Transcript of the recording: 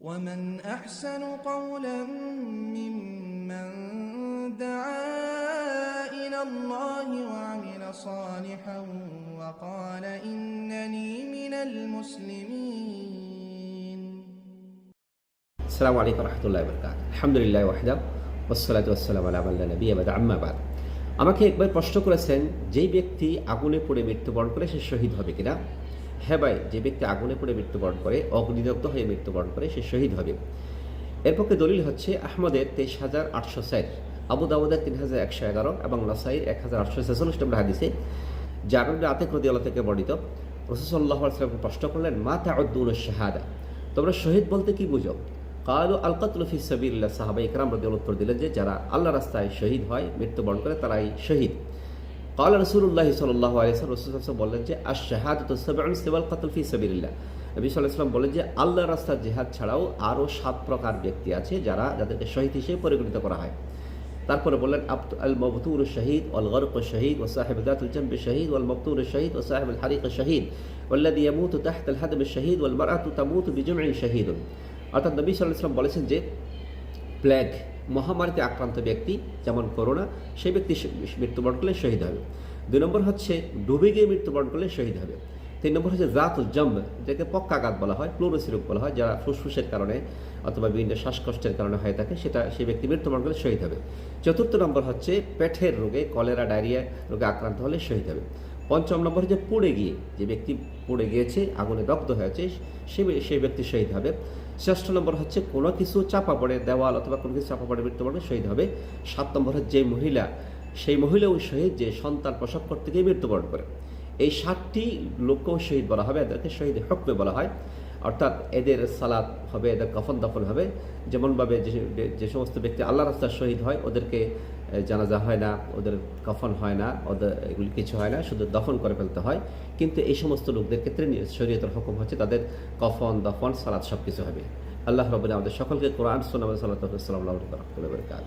ومن أحسن قولا ممن دعا إلى الله وعمل صالحا وقال إنني من المسلمين আসসালামু আলাইকুম রহমতুল্লাহ বরকাত আলহামদুলিল্লাহ ওয়াহদা ওসলাত ওসালাম আল্লাহ নবী আবাদ আম্মাবাদ আমাকে একবার প্রশ্ন করেছেন যেই ব্যক্তি আগুনে পড়ে মৃত্যুবরণ করে সে শহীদ হবে কিনা হ্যাঁ ভাই, যে ব্যক্তি আগুনে পড়ে মৃত্যুবরণ করে, অগ্নিদগ্ধ হয়ে মৃত্যুবরণ করে, সে শহীদ হবে। এর পক্ষে দলিল হচ্ছে আহমদের তেইশ হাজার আটশো ষাট আবু তিন হাজার একশো এগারো এবং নাসাইর এক হাজার আটশো ছেচল্লিশ নম্বর হাদিসে জাগরুল আতেক রদিয়াল্লাহ থেকে বর্ণিত রসুসল্লাহ সাল্লাম প্রশ্ন করলেন, মা তাউদ্দুল শাহাদা। তোমরা শহীদ বলতে কি বুঝো? কালু আলকাতুল ফি সাবিল্লাহ সাহাবা ইকরাম রদিয়াল উত্তর দিলেন যে, যারা আল্লাহ রাস্তায় শহীদ হয়, মৃত্যুবরণ করে, তারাই শহীদ। কাল রসুল্লাহ সাল্লাহ আলিয়াল রসুল বললেন যে আর শাহাদ তোসাবান সেবাল কাতল ফি সাবিল্লা নবী সাল্লাহাম বলেন যে আল্লাহ রাস্তার জেহাদ ছাড়াও আরও সাত প্রকার ব্যক্তি আছে যারা যাদেরকে শহীদ হিসেবে পরিগণিত করা হয়। তারপরে বললেন, আব্দ আল মবতুর শহীদ অল গরক শহীদ ও সাহেব দাতুল জম্বে শহীদ ওল মবতুর শহীদ ও সাহেব আল হারিক শহীদ ওল্লাদি ইয়ামুত তাহত আল হাদম শহীদ ওল মারাতু তামুত বিজুম শহীদ অর্থাৎ নবী সাল্লাহ সাল্লাম বলেছেন যে, প্লেগ মহামারীতে আক্রান্ত ব্যক্তি, যেমন করোনা, সেই ব্যক্তি মৃত্যুবরণ করলে শহীদ হবে। দুই নম্বর হচ্ছে, ডুবে গিয়ে মৃত্যুবরণ করলে শহীদ হবে। তিন নম্বর হচ্ছে, জাতুল জম্ব, যাকে পক্কাঘাত বলা হয় প্লোরোসি রোগ বলা হয়, যারা ফুসফুসের কারণে অথবা বিভিন্ন শ্বাসকষ্টের কারণে হয়ে থাকে, সেটা, সেই ব্যক্তি মৃত্যুবরণ করলে শহীদ হবে। চতুর্থ নম্বর হচ্ছে, পেটের রোগে কলেরা, ডায়রিয়া, রোগে আক্রান্ত হলে শহীদ হবে। পঞ্চম নম্বর হচ্ছে পড়ে গিয়ে, যে ব্যক্তি পড়ে গিয়েছে, আগুনে দগ্ধ হয়েছে সে সেই ব্যক্তি শহীদ হবে। ষষ্ঠ নম্বর হচ্ছে কোনো কিছু চাপা পড়ে, দেওয়াল অথবা কোনো কিছু চাপা পড়ে, মৃত্যুবরণে শহীদ হবে। সাত নম্বর হচ্ছে যে মহিলা, সেই মহিলাও শহীদ যে সন্তান প্রসব করতে গিয়ে মৃত্যুবরণ করে। এই সাতটি লোককেও শহীদ বলা হবে, এদেরকে শহীদ হকমে বলা হয়। অর্থাৎ এদের সালাদ হবে, এদের কফন দফন হবে। যেমনভাবে যে সমস্ত ব্যক্তি আল্লাহ রাস্তার শহীদ হয়, ওদেরকে জানাজা হয় না, ওদের কফন হয় না, ওদের এগুলি কিছু হয় না, শুধু দফন করে ফেলতে হয়। কিন্তু এই সমস্ত লোকদের ক্ষেত্রে শরীয়তের হুকুম হচ্ছে তাদের কফন, দফন সালাদ সব কিছু হবে। আল্লাহ রবিন আমাদের সকলকে কোরআন সোনাম সাল্লাহ সাল্লাম করে কাজ